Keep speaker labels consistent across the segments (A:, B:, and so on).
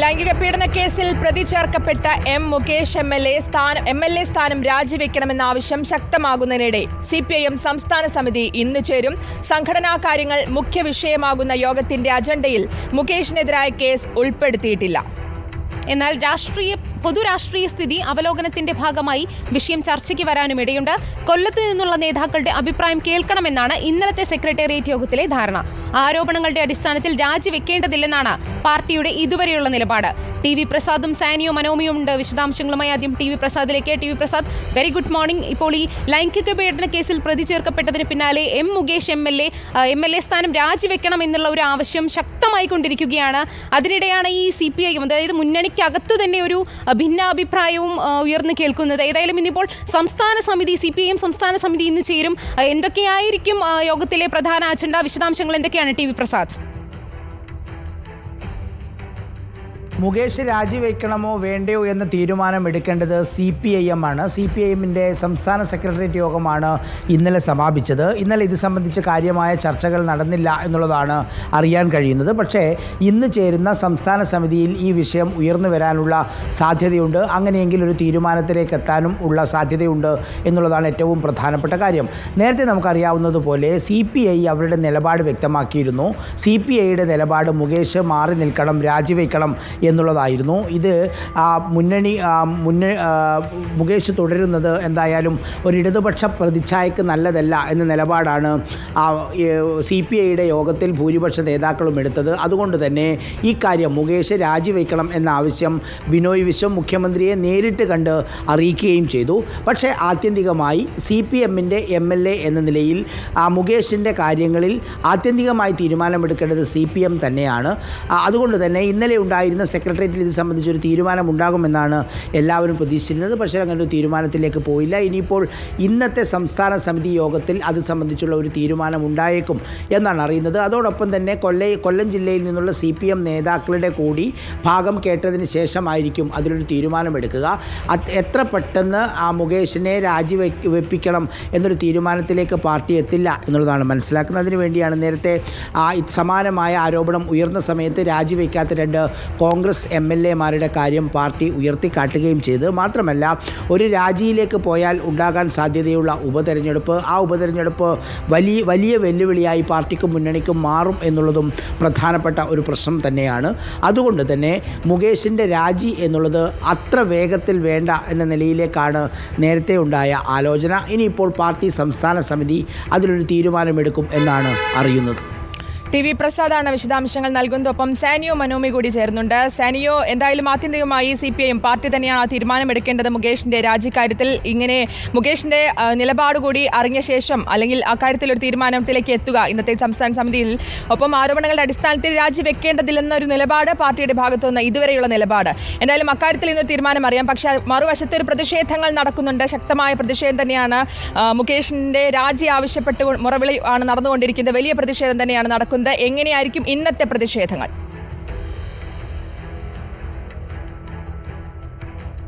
A: ലൈംഗിക പീഡന കേസിൽ പ്രതി ചേർക്കപ്പെട്ട M Mukesh M L A സ്ഥാനം എം എൽ എ സ്ഥാനം രാജിവെക്കണമെന്ന ആവശ്യം ശക്തമാകുന്നതിനിടെ സി പി ഐ എം സംസ്ഥാന സമിതി ഇന്ന് ചേരും. സംഘടനാ കാര്യങ്ങൾ മുഖ്യ വിഷയമാകുന്ന യോഗത്തിന്റെ അജണ്ടയിൽ മുകേഷിനെതിരായ കേസ് ഉൾപ്പെടുത്തിയിട്ടില്ല.
B: എന്നാൽ രാഷ്ട്രീയ പൊതുരാഷ്ട്രീയ സ്ഥിതി അവലോകനത്തിന്റെ ഭാഗമായി വിഷയം ചർച്ചയ്ക്ക് വരാനും ഇടയുണ്ട്. കൊല്ലത്ത് നിന്നുള്ള നേതാക്കളുടെ അഭിപ്രായം കേൾക്കണമെന്നാണ് ഇന്നലത്തെ സെക്രട്ടേറിയറ്റ് യോഗത്തിലെ ധാരണ. ആരോപണങ്ങളുടെ അടിസ്ഥാനത്തിൽ രാജിവെക്കേണ്ടതില്ലെന്നാണ് പാർട്ടിയുടെ ഇതുവരെയുള്ള നിലപാട്. ടി വി പ്രസാദും സാനിയോ മനോമിയും ഉണ്ട്. വിശദാംശങ്ങളുമായി ആദ്യം T V പ്രസാദിലേക്ക്. T V Prasad very good morning ഇപ്പോൾ ഈ ലൈംഗിക പീഡന കേസിൽ പ്രതി ചേർക്കപ്പെട്ടതിന് പിന്നാലെ M Mukesh M L A M L A സ്ഥാനം രാജിവെക്കണം എന്നുള്ള ഒരു ആവശ്യം ശക്തമായി കൊണ്ടിരിക്കുകയാണ്. അതിനിടെയാണ് ഈ സി പി ഐ അതായത് മുന്നണിക്കകത്ത് തന്നെ ഒരു ഭിന്നാഭിപ്രായവും ഉയർന്നു കേൾക്കുന്നത്. ഏതായാലും ഇന്നിപ്പോൾ സംസ്ഥാന സമിതി സി പി ഐ എം സംസ്ഥാന സമിതി ഇന്ന് ചേരും. എന്തൊക്കെയായിരിക്കും യോഗത്തിലെ പ്രധാന അജണ്ട? വിശദാംശങ്ങൾ എന്തൊക്കെയാണ്? ടി വി പ്രസാദ്
C: മുകേഷ് രാജിവെക്കണമോ വേണ്ടയോ എന്ന തീരുമാനം എടുക്കേണ്ടത് സി പി ഐ എം ആണ്. സി പി ഐ എമ്മിന്റെ സംസ്ഥാന സെക്രട്ടേറിയറ്റ് യോഗമാണ് ഇന്നലെ സമാപിച്ചത്. ഇന്നലെ ഇത് സംബന്ധിച്ച് കാര്യമായ ചർച്ചകൾ നടന്നില്ല എന്നുള്ളതാണ് അറിയാൻ കഴിയുന്നത്. പക്ഷേ ഇന്ന് ചേരുന്ന സംസ്ഥാന സമിതിയിൽ ഈ വിഷയം ഉയർന്നു വരാനുള്ള സാധ്യതയുണ്ട്. അങ്ങനെയെങ്കിൽ ഒരു തീരുമാനത്തിലേക്ക് എത്താനും ഉള്ള സാധ്യതയുണ്ട് എന്നുള്ളതാണ് ഏറ്റവും പ്രധാനപ്പെട്ട കാര്യം. നേരത്തെ നമുക്കറിയാവുന്നതുപോലെ സി പി ഐ അവരുടെ നിലപാട് വ്യക്തമാക്കിയിരുന്നു. സി പി ഐയുടെ നിലപാട് മുകേഷ് മാറി നിൽക്കണം രാജിവെക്കണം എന്നുള്ളതായിരുന്നു. ഇത് മുന്നണി മുന്ന മുകേഷ് തുടരുന്നത് എന്തായാലും ഒരു ഇടതുപക്ഷ പ്രതിച്ഛായക്ക് നല്ലതല്ല എന്ന നിലപാടാണ് സി പി ഐയുടെ യോഗത്തിൽ ഭൂരിപക്ഷ നേതാക്കളും എടുത്തത്. അതുകൊണ്ട് തന്നെ ഈ കാര്യം മുകേഷ് രാജിവെക്കണം എന്ന ആവശ്യം ബിനോയ് വിശ്വം മുഖ്യമന്ത്രിയെ നേരിട്ട് കണ്ട് അറിയിക്കുകയും ചെയ്തു. പക്ഷേ ആത്യന്തികമായി സി പി എമ്മിന്റെ എം എൽ എ എന്ന നിലയിൽ മുകേഷിന്റെ കാര്യങ്ങളിൽ ആത്യന്തികമായി തീരുമാനമെടുക്കേണ്ടത് സി പി എം തന്നെയാണ്. അതുകൊണ്ട് തന്നെ ഇന്നലെ ഉണ്ടായിരുന്ന സെക്രട്ടേറിയറ്റിൽ ഇത് സംബന്ധിച്ചൊരു തീരുമാനം ഉണ്ടാകുമെന്നാണ് എല്ലാവരും പ്രതീക്ഷിച്ചിരുന്നത്. പക്ഷേ അങ്ങനെ ഒരു തീരുമാനത്തിലേക്ക് പോയില്ല. ഇനിയിപ്പോൾ ഇന്നത്തെ സംസ്ഥാന സമിതി യോഗത്തിൽ അത് സംബന്ധിച്ചുള്ള ഒരു തീരുമാനം ഉണ്ടായേക്കും എന്നാണ് അറിയുന്നത്. അതോടൊപ്പം തന്നെ കൊല്ല കൊല്ലം ജില്ലയിൽ നിന്നുള്ള സി പി എം നേതാക്കളുടെ കൂടി ഭാഗം കേട്ടതിന് ശേഷമായിരിക്കും അതിലൊരു തീരുമാനമെടുക്കുക. എത്ര പെട്ടെന്ന് ആ മുകേഷിനെ രാജിവെപ്പിക്കണം വെപ്പിക്കണം എന്നൊരു തീരുമാനത്തിലേക്ക് പാർട്ടി എത്തില്ല എന്നുള്ളതാണ് മനസ്സിലാക്കുന്നതിന് വേണ്ടിയാണ് നേരത്തെ ആ സമാനമായ ആരോപണം ഉയർന്ന സമയത്ത് രാജിവെക്കാത്ത രണ്ട് കോൺഗ്രസ് എം എൽ എമാരുടെ കാര്യം പാർട്ടി ഉയർത്തിക്കാട്ടുകയും ചെയ്ത്. മാത്രമല്ല ഒരു രാജിയിലേക്ക് പോയാൽ ഉണ്ടാകാൻ സാധ്യതയുള്ള ഉപതെരഞ്ഞെടുപ്പ് ആ ഉപതെരഞ്ഞെടുപ്പ് വലിയ വലിയ വെല്ലുവിളിയായി പാർട്ടിക്കും മുന്നണിക്കും മാറും എന്നുള്ളതും പ്രധാനപ്പെട്ട ഒരു പ്രശ്നം തന്നെയാണ്. അതുകൊണ്ട് തന്നെ മുകേഷിന്റെ രാജി എന്നുള്ളത് അത്ര വേഗത്തിൽ വേണ്ട എന്ന നിലയിലേക്കാണ് നേരത്തെ ഉണ്ടായ ആലോചന. ഇനിയിപ്പോൾ പാർട്ടി സംസ്ഥാന സമിതി അതിലൊരു തീരുമാനമെടുക്കും എന്നാണ് അറിയുന്നത്.
A: ടി വി പ്രസാദാണ് വിശദാംശങ്ങൾ നൽകുന്നത്. ഒപ്പം സാനിയോ മനോമി കൂടി ചേരുന്നുണ്ട്. സാനിയോ എന്തായാലും ആത്യന്തികമായി സി പി ഐയും പാർട്ടി തന്നെയാണ് തീരുമാനമെടുക്കേണ്ടത് മുകേഷിന്റെ രാജിക്കാര്യത്തിൽ. ഇങ്ങനെ മുകേഷിന്റെ നിലപാട് കൂടി അറിഞ്ഞ ശേഷം അല്ലെങ്കിൽ അക്കാര്യത്തിൽ ഒരു തീരുമാനത്തിലേക്ക് എത്തുക ഇന്നത്തെ സംസ്ഥാന സമിതിയിൽ. ഒപ്പം ആരോപണങ്ങളുടെ അടിസ്ഥാനത്തിൽ രാജിവെക്കേണ്ടതില്ലെന്നൊരു നിലപാട് പാർട്ടിയുടെ ഭാഗത്തു നിന്ന് ഇതുവരെയുള്ള നിലപാട്. എന്തായാലും അക്കാര്യത്തിൽ ഇന്ന് തീരുമാനം അറിയാം. പക്ഷേ മറുവശത്ത് ഒരു പ്രതിഷേധങ്ങൾ നടക്കുന്നുണ്ട്. ശക്തമായ പ്രതിഷേധം തന്നെയാണ് മുകേഷിന്റെ രാജി ആവശ്യപ്പെട്ട് മുറവിളി ആണ് നടന്നുകൊണ്ടിരിക്കുന്നത്. വലിയ പ്രതിഷേധം തന്നെയാണ് നടക്കുന്നത്. എങ്ങനെയായിരിക്കും ഇന്നത്തെ പ്രതിഷേധങ്ങൾ?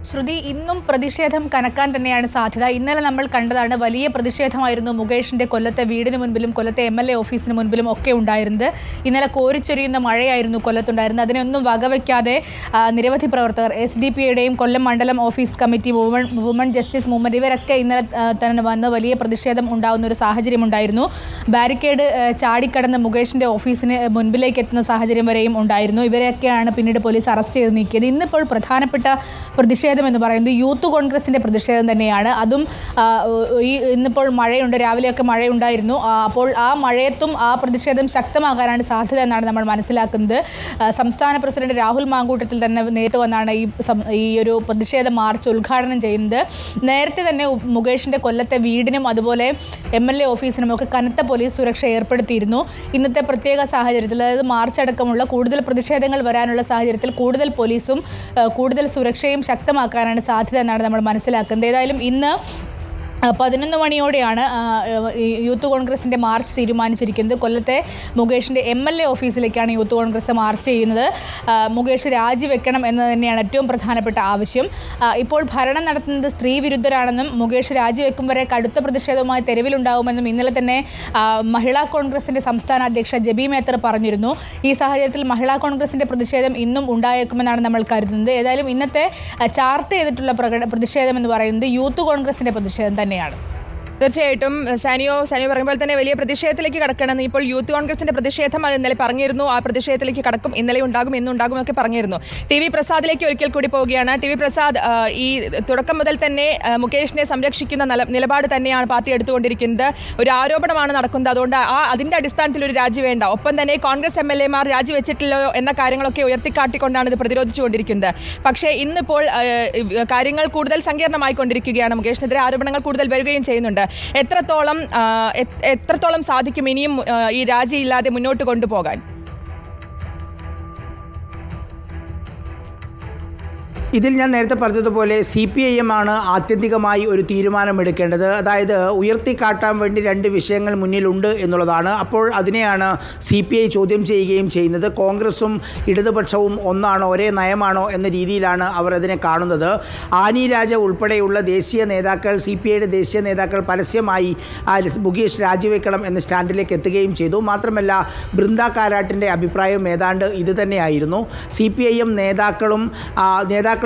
D: ശ്രുതി ഇന്നും പ്രതിഷേധം കനക്കാൻ തന്നെയാണ് സാധ്യത. ഇന്നലെ നമ്മൾ കണ്ടതാണ് വലിയ പ്രതിഷേധമായിരുന്നു മുകേഷിന്റെ കൊല്ലത്തെ വീടിന് മുൻപിലും കൊല്ലത്തെ എം എൽ എ ഓഫീസിന് മുൻപിലും ഒക്കെ ഉണ്ടായിരുന്നത്. ഇന്നലെ കോരിച്ചൊരിയുന്ന മഴയായിരുന്നു കൊല്ലത്തുണ്ടായിരുന്നത്. അതിനൊന്നും വകവയ്ക്കാതെ നിരവധി പ്രവർത്തകർ എസ് ഡി പി യുടെയും കൊല്ലം മണ്ഡലം office committee woman woman justice movement ഇവരൊക്കെ ഇന്നലെ തന്നെ വന്ന് വലിയ പ്രതിഷേധം ഉണ്ടാകുന്ന ഒരു സാഹചര്യം ഉണ്ടായിരുന്നു. ബാരിക്കേഡ് ചാടിക്കടന്ന് മുകേഷിന്റെ ഓഫീസിന് മുൻപിലേക്ക് എത്തുന്ന സാഹചര്യം വരെയും ഉണ്ടായിരുന്നു. ഇവരെയൊക്കെയാണ് പിന്നീട് പോലീസ് അറസ്റ്റ് ചെയ്ത് നീക്കിയത്. ഇന്നിപ്പോൾ പ്രധാനപ്പെട്ട പ്രതിഷേധം എന്ന് പറയുന്നത് യൂത്ത് കോൺഗ്രസിന്റെ പ്രതിഷേധം തന്നെയാണ്. അതും ഈ ഇന്നിപ്പോൾ മഴയുണ്ട്. രാവിലെയൊക്കെ മഴയുണ്ടായിരുന്നു. അപ്പോൾ ആ മഴയത്തും ആ പ്രതിഷേധം ശക്തമാകാനാണ് സാധ്യത എന്നാണ് നമ്മൾ മനസ്സിലാക്കുന്നത്. സംസ്ഥാന പ്രസിഡന്റ് രാഹുൽ മാങ്കൂട്ടത്തിൽ തന്നെ നേരിട്ട് വന്നാണ് ഈ ഈ ഒരു പ്രതിഷേധ മാർച്ച് ഉദ്ഘാടനം ചെയ്യുന്നത്. നേരത്തെ തന്നെ മുകേഷിന്റെ കൊല്ലത്തെ വീടിനും അതുപോലെ എം എൽ എ ഓഫീസിനും ഒക്കെ കനത്ത പോലീസ് സുരക്ഷ ഏർപ്പെടുത്തിയിരുന്നു. ഇന്നത്തെ പ്രത്യേക സാഹചര്യത്തിൽ അതായത് മാർച്ച് അടക്കമുള്ള കൂടുതൽ പ്രതിഷേധങ്ങൾ വരാനുള്ള സാഹചര്യത്തിൽ കൂടുതൽ പോലീസും കൂടുതൽ സുരക്ഷയും ശക്തമാക്കാനാണ് സാധ്യത എന്നാണ് നമ്മൾ മനസ്സിലാക്കുന്നത്. ഏതായാലും ഇന്ന് പതിനൊന്ന് മണിയോടെയാണ് യൂത്ത് കോൺഗ്രസിന്റെ മാർച്ച് തീരുമാനിച്ചിരിക്കുന്നത്. കൊല്ലത്തെ മുകേഷിന്റെ എം എൽ എ ഓഫീസിലേക്കാണ് യൂത്ത് കോൺഗ്രസ് മാർച്ച് ചെയ്യുന്നത്. മുകേഷ് രാജിവെക്കണം എന്ന് തന്നെയാണ് ഏറ്റവും പ്രധാനപ്പെട്ട ആവശ്യം. ഇപ്പോൾ ഭരണം നടത്തുന്നത് സ്ത്രീ വിരുദ്ധരാണെന്നും മുകേഷ് രാജിവെക്കും വരെ കടുത്ത പ്രതിഷേധവുമായി തെരുവിലുണ്ടാവുമെന്നും ഇന്നലെ തന്നെ മഹിളാ കോൺഗ്രസിന്റെ സംസ്ഥാന അധ്യക്ഷ ജബി മേത്തർ പറഞ്ഞിരുന്നു. ഈ സാഹചര്യത്തിൽ മഹിളാ കോൺഗ്രസിന്റെ പ്രതിഷേധം ഇന്നും ഉണ്ടായേക്കുമെന്നാണ് നമ്മൾ കരുതുന്നത്. ഏതായാലും ഇന്നത്തെ ചാർട്ട് ചെയ്തിട്ടുള്ള പ്രകട പ്രതിഷേധം എന്ന് പറയുന്നത് യൂത്ത് കോൺഗ്രസിന്റെ പ്രതിഷേധം തന്നെയാണ്
A: തീർച്ചയായിട്ടും സാനിയോ സാനിയോ പറയുമ്പോൾ തന്നെ വലിയ പ്രതിഷേധത്തിലേക്ക് കടക്കണം ഇപ്പോൾ യൂത്ത് കോൺഗ്രസിന്റെ പ്രതിഷേധം അത് ഇന്നലെ പറഞ്ഞിരുന്നു. ആ പ്രതിഷേധത്തിലേക്ക് കടക്കും. ഇന്നലെ ഉണ്ടാകും ഇന്നുണ്ടാകും ഒക്കെ പറഞ്ഞിരുന്നു. ടി വി പ്രസാദിലേക്ക് ഒരിക്കൽ കൂടി പോവുകയാണ്. ടി വി പ്രസാദ് ഈ തുടക്കം മുതൽ തന്നെ മുകേഷിനെ സംരക്ഷിക്കുന്ന നില- നിലപാട് തന്നെയാണ് പാർട്ടി എടുത്തുകൊണ്ടിരിക്കുന്നത്. ഒരു ആരോപണമാണ് നടക്കുന്നത്. അതുകൊണ്ട് ആ അതിന്റെ അടിസ്ഥാനത്തിൽ ഒരു രാജി വേണ്ട. ഒപ്പം തന്നെ കോൺഗ്രസ് എം എൽ എമാർ രാജിവെച്ചിട്ടില്ലോ എന്ന കാര്യങ്ങളൊക്കെ ഉയർത്തിക്കാട്ടിക്കൊണ്ടാണ് ഇത് പ്രതിരോധിച്ചുകൊണ്ടിരിക്കുന്നത്. പക്ഷേ ഇന്നിപ്പോൾ കാര്യങ്ങൾ കൂടുതൽ സങ്കീർണമായിക്കൊണ്ടിരിക്കുകയാണ്. മുകേഷിനെതിരെ ആരോപണങ്ങൾ കൂടുതൽ വരികയും ചെയ്യുന്നുണ്ട്. എത്രത്തോളം എത്രത്തോളം സാധിക്കും ഇനിയും ഈ രാജിയില്ലാതെ മുന്നോട്ട് കൊണ്ടുപോകാൻ?
C: ഇതിൽ ഞാൻ നേരത്തെ പറഞ്ഞതുപോലെ സി പി ഐ എം ആണ് ആത്യന്തികമായി ഒരു തീരുമാനമെടുക്കേണ്ടത്. അതായത് ഉയർത്തിക്കാട്ടാൻ വേണ്ടി രണ്ട് വിഷയങ്ങൾ മുന്നിലുണ്ട് എന്നുള്ളതാണ്. അപ്പോൾ അതിനെയാണ് സി പി ഐ ചോദ്യം ചെയ്യുകയും ചെയ്യുന്നത്. കോൺഗ്രസും ഇടതുപക്ഷവും ഒന്നാണോ ഒരേ നയമാണോ എന്ന രീതിയിലാണ് അവർ അതിനെ കാണുന്നത്. ആനി രാജ ഉൾപ്പെടെയുള്ള ദേശീയ നേതാക്കൾ സി പി ഐയുടെ ദേശീയ നേതാക്കൾ പരസ്യമായി മുകേഷ് രാജിവെക്കണം എന്ന സ്റ്റാൻഡിലേക്ക് എത്തുകയും ചെയ്തു. മാത്രമല്ല ബൃന്ദ കാരാട്ടിന്റെ അഭിപ്രായം ഏതാണ്ട് ഇത് തന്നെയായിരുന്നു. സി പി ഐ എം നേതാക്കളും ആ,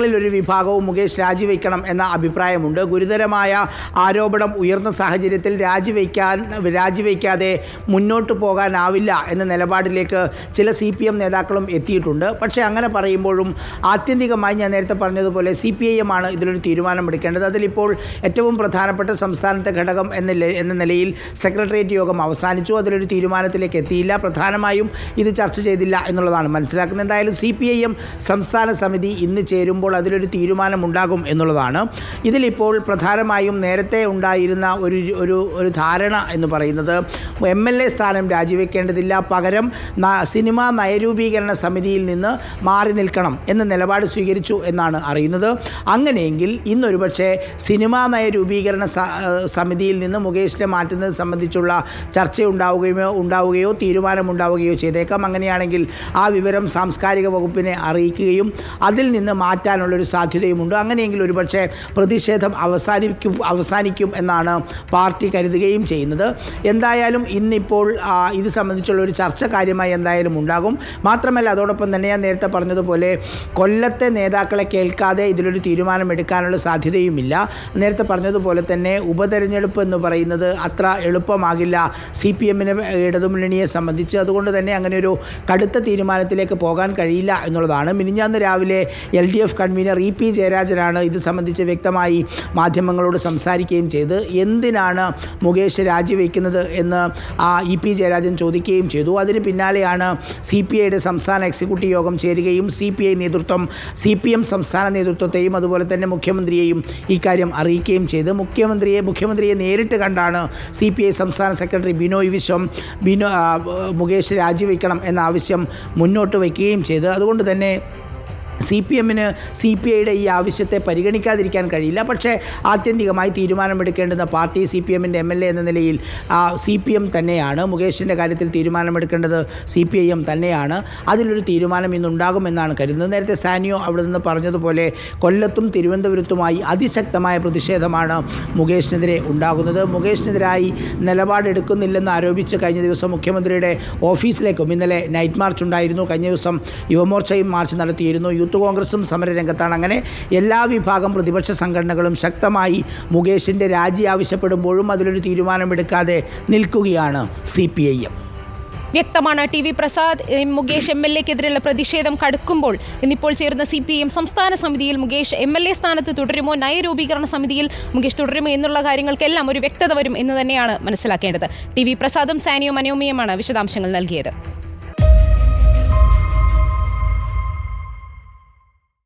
C: നേതാക്കളിൽ ഒരു വിഭാഗവും മുകേഷ് രാജിവെക്കണം എന്ന അഭിപ്രായമുണ്ട്. ഗുരുതരമായ ആരോപണം ഉയർന്ന സാഹചര്യത്തിൽ രാജിവെക്കാൻ രാജിവെക്കാതെ മുന്നോട്ട് പോകാനാവില്ല എന്ന നിലപാടിലേക്ക് ചില സി പി എം നേതാക്കളും എത്തിയിട്ടുണ്ട്. പക്ഷേ അങ്ങനെ പറയുമ്പോഴും ആത്യന്തികമായി ഞാൻ നേരത്തെ പറഞ്ഞതുപോലെ സി പി ഐ എം ആണ് ഇതിലൊരു തീരുമാനമെടുക്കേണ്ടത്. അതിലിപ്പോൾ ഏറ്റവും പ്രധാനപ്പെട്ട സംസ്ഥാനത്തെ ഘടകം എന്ന എന്ന നിലയിൽ സെക്രട്ടേറിയറ്റ് യോഗം അവസാനിച്ചു. അതിലൊരു തീരുമാനത്തിലേക്ക് എത്തിയില്ല. പ്രധാനമായും ഇത് ചർച്ച ചെയ്തില്ല എന്നുള്ളതാണ് മനസ്സിലാക്കുന്നത്. എന്തായാലും സി പി ഐ എം സംസ്ഥാന സമിതി ഇന്ന് ചേരുമ്പോൾ അതിലൊരു തീരുമാനമുണ്ടാകും എന്നുള്ളതാണ്. ഇതിലിപ്പോൾ പ്രധാനമായും നേരത്തെ ഉണ്ടായിരുന്ന ഒരു ഒരു ഒരു ധാരണ എന്ന് പറയുന്നത് എം എൽ എ സ്ഥാനം രാജിവെക്കേണ്ടതില്ല. പകരം സിനിമാ നയരൂപീകരണ സമിതിയിൽ നിന്ന് മാറി നിൽക്കണം എന്ന നിലപാട് സ്വീകരിച്ചു എന്നാണ് അറിയുന്നത്. അങ്ങനെയെങ്കിൽ ഇന്നൊരു പക്ഷേ സിനിമാ നയരൂപീകരണ സമിതിയിൽ നിന്ന് മുകേഷിനെ മാറ്റുന്നത് സംബന്ധിച്ചുള്ള ചർച്ച ഉണ്ടാവുകയോ ഉണ്ടാവുകയോ തീരുമാനമുണ്ടാവുകയോ ചെയ്തേക്കാം. അങ്ങനെയാണെങ്കിൽ ആ വിവരം സാംസ്കാരിക വകുപ്പിനെ അറിയിക്കുകയും അതിൽ നിന്ന് മാറ്റാനുള്ളൊരു സാധ്യതയുമുണ്ട്. അങ്ങനെയെങ്കിൽ ഒരുപക്ഷെ പ്രതിഷേധം അവസാനിക്കും അവസാനിക്കും എന്നാണ് പാർട്ടി കരുതുകയും ചെയ്യുന്നത്. എന്തായാലും ഇന്നിപ്പോൾ ഇത് സംബന്ധിച്ചുള്ള ഒരു ചർച്ച കാര്യമായി എന്തായാലും ഉണ്ടാകും. മാത്രമല്ല അതോടൊപ്പം തന്നെ ഞാൻ നേരത്തെ പറഞ്ഞതുപോലെ കൊല്ലത്തെ നേതാക്കളെ കേൾക്കാതെ ഇതിലൊരു തീരുമാനമെടുക്കാനുള്ള സാധ്യതയുമില്ല. നേരത്തെ പറഞ്ഞതുപോലെ തന്നെ ഉപതെരഞ്ഞെടുപ്പ് എന്ന് പറയുന്നത് അത്ര എളുപ്പമാകില്ല സി പി എമ്മിന് ഇടതുമുന്നണിയെ സംബന്ധിച്ച്. അതുകൊണ്ട് തന്നെ അങ്ങനെ ഒരു കടുത്ത തീരുമാനത്തിലേക്ക് പോകാൻ കഴിയില്ല എന്നുള്ളതാണ്. മിനിഞ്ഞാന്ന് രാവിലെ L D F convener E P ജയരാജനാണ് ഇത് സംബന്ധിച്ച് വ്യക്തമായി മാധ്യമങ്ങളോട് സംസാരിക്കുകയും ചെയ്ത് എന്തിനാണ് മുകേഷ് രാജിവെക്കുന്നത് എന്ന് ആ ഇ പി ജയരാജൻ ചോദിക്കുകയും ചെയ്തു. അതിന് പിന്നാലെയാണ് സി പി ഐയുടെ സംസ്ഥാന എക്സിക്യൂട്ടീവ് യോഗം ചേരുകയും സി പി ഐ നേതൃത്വം സി പി എം സംസ്ഥാന നേതൃത്വത്തെയും അതുപോലെ തന്നെ മുഖ്യമന്ത്രിയെയും ഇക്കാര്യം അറിയിക്കുകയും ചെയ്ത്. മുഖ്യമന്ത്രിയെ മുഖ്യമന്ത്രിയെ നേരിട്ട് കണ്ടാണ് സി പി ഐ സംസ്ഥാന സെക്രട്ടറി ബിനോയ് വിശ്വം ബിനോ മുകേഷ് രാജിവെക്കണം എന്ന ആവശ്യം മുന്നോട്ട് വയ്ക്കുകയും ചെയ്ത്. അതുകൊണ്ട് തന്നെ സി പി എമ്മിന് സി പി ഐയുടെ ഈ ആവശ്യത്തെ പരിഗണിക്കാതിരിക്കാൻ കഴിയില്ല. പക്ഷേ ആത്യന്തികമായി തീരുമാനമെടുക്കേണ്ടുന്ന പാർട്ടി സി പി എമ്മിന്റെ എം എൽ എ എന്ന നിലയിൽ സി പി എം തന്നെയാണ്. മുകേഷിന്റെ കാര്യത്തിൽ തീരുമാനമെടുക്കേണ്ടത് സി പി ഐ എം തന്നെയാണ്. അതിലൊരു തീരുമാനം ഇന്നുണ്ടാകുമെന്നാണ് കരുതുന്നത്. നേരത്തെ സാനിയോ അവിടെ നിന്ന് പറഞ്ഞതുപോലെ കൊല്ലത്തും തിരുവനന്തപുരത്തുമായി അതിശക്തമായ പ്രതിഷേധമാണ് മുകേഷിനെതിരെ ഉണ്ടാകുന്നത്. മുകേഷിനെതിരായി നിലപാടെടുക്കുന്നില്ലെന്ന് ആരോപിച്ച് കഴിഞ്ഞ ദിവസം മുഖ്യമന്ത്രിയുടെ ഓഫീസിലേക്കും ഇന്നലെ നൈറ്റ് മാർച്ച് ഉണ്ടായിരുന്നു കഴിഞ്ഞ ദിവസം യുവമോർച്ചയും മാർച്ച് നടത്തിയിരുന്നു. യൂത്ത് കോൺഗ്രസും സമരരംഗത്താണ്. അങ്ങനെ എല്ലാ വിഭാഗം പ്രതിപക്ഷ സംഘടനകളും ശക്തമായി മുകേഷിന്റെ രാജി ആവശ്യപ്പെടുമ്പോഴും അതിലൊരു തീരുമാനമെടുക്കാതെ നിൽക്കുകയാണ് സി പി ഐ എം
B: വ്യക്തമാണ് T V Prasad Mukesh M L എക്കെതിരെയുള്ള പ്രതിഷേധം കടുക്കുമ്പോൾ ഇന്നിപ്പോൾ ചേർന്ന സി പി എം സംസ്ഥാന സമിതിയിൽ മുകേഷ് എം എൽ എ സ്ഥാനത്ത് തുടരുമോ? നയരൂപീകരണ സമിതിയിൽ മുകേഷ് തുടരുമോ എന്നുള്ള കാര്യങ്ങൾക്കെല്ലാം ഒരു വ്യക്തത വരും എന്ന് തന്നെയാണ് മനസ്സിലാക്കേണ്ടത്. ടി വി പ്രസാദും സാനിയോ മനോമിയുമാണ് വിശദാംശങ്ങൾ നൽകിയത്.